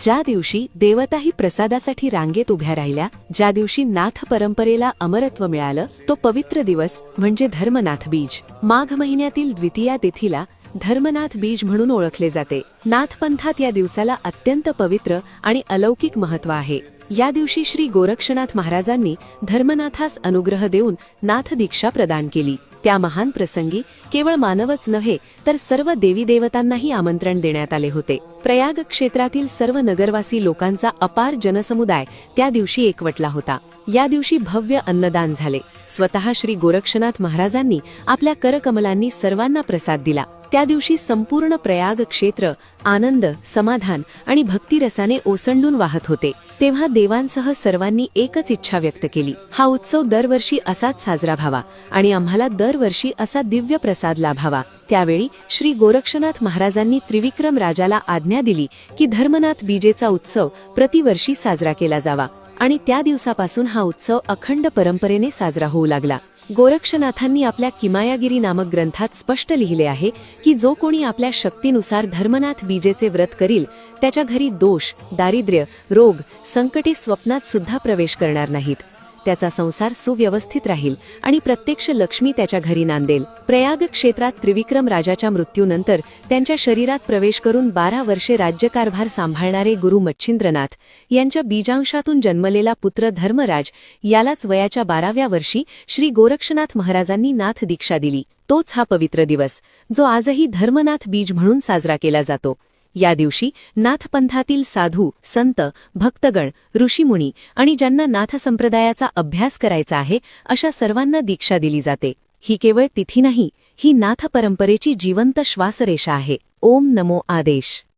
ज्या दिवशी देवताही प्रसादासाठी रांगेत उभ्या राहिल्या ज्या दिवशी नाथ परंपरेला अमरत्व मिळालं तो पवित्र दिवस म्हणजे धर्मनाथ बीज. माघ महिन्यातील द्वितीया तिथीला धर्मनाथ बीज म्हणून ओळखले जाते. नाथपंथात या दिवसाला अत्यंत पवित्र आणि अलौकिक महत्त्व आहे. या दिवशी श्री गोरक्षनाथ महाराजांनी धर्मनाथास अनुग्रह देऊन नाथ दीक्षा प्रदान केली. त्या महान प्रसंगी केवळ मानवच नव्हे तर सर्व देवी देवतांनाही आमंत्रण देण्यात आले होते. प्रयाग क्षेत्रातील सर्व नगरवासी लोकांचा अपार जनसमुदाय त्या दिवशी एकवटला होता. या दिवशी भव्य अन्नदान झाले. स्वतः श्री गोरक्षनाथ महाराजांनी आपल्या करकमलांनी सर्वांना प्रसाद दिला. त्या दिवशी संपूर्ण प्रयाग क्षेत्र आनंद समाधान आणि भक्तिरसाने ओसंडून वाहत होते. तेव्हा देवांसह सर्वांनी एकच इच्छा व्यक्त केली. हा उत्सव दरवर्षी असाच साजरा व्हावा आणि आम्हाला दरवर्षी असा दिव्य प्रसाद लाभावा. त्यावेळी श्री गोरक्षनाथ महाराजांनी त्रिविक्रम राजाला आज्ञा दिली की धर्मनाथ बीजेचा उत्सव प्रतिवर्षी साजरा केला जावा. आणि त्या दिवसापासून हा उत्सव अखंड परंपरेने साजरा होऊ लागला. गोरक्षनाथांनी आपल्या किमायागिरी नामक ग्रंथात स्पष्ट लिहिले आहे की जो कोणी आपल्या शक्तीनुसार धर्मनाथ बीजेचे व्रत करील त्याच्या घरी दोष दारिद्र्य रोग संकटे स्वप्नात सुद्धा प्रवेश करणार नाहीत. त्याचा संसार सुव्यवस्थित राहील आणि प्रत्यक्ष लक्ष्मी त्याच्या घरी नांदेल. प्रयाग क्षेत्रात त्रिविक्रम राजाच्या मृत्यूनंतर त्यांच्या शरीरात प्रवेश करून बारा वर्षे राज्यकारभार सांभाळणारे गुरु मच्छिंद्रनाथ यांच्या बीजांशातून जन्मलेला पुत्र धर्मराज यालाच वयाच्या बाराव्या वर्षी श्री गोरक्षनाथ महाराजांनी नाथ दीक्षा दिली. तोच हा पवित्र दिवस जो आजही धर्मनाथ बीज म्हणून साजरा केला जातो. या दिवशी नाथपंथातील साधू संत भक्तगण ऋषीमुनी आणि ज्यांना नाथ संप्रदायाचा अभ्यास करायचा आहे अशा सर्वांना दीक्षा दिली जाते. ही केवळ तिथी नाही ही नाथ परंपरेची जिवंत श्वासरेषा आहे. ओम नमो आदेश.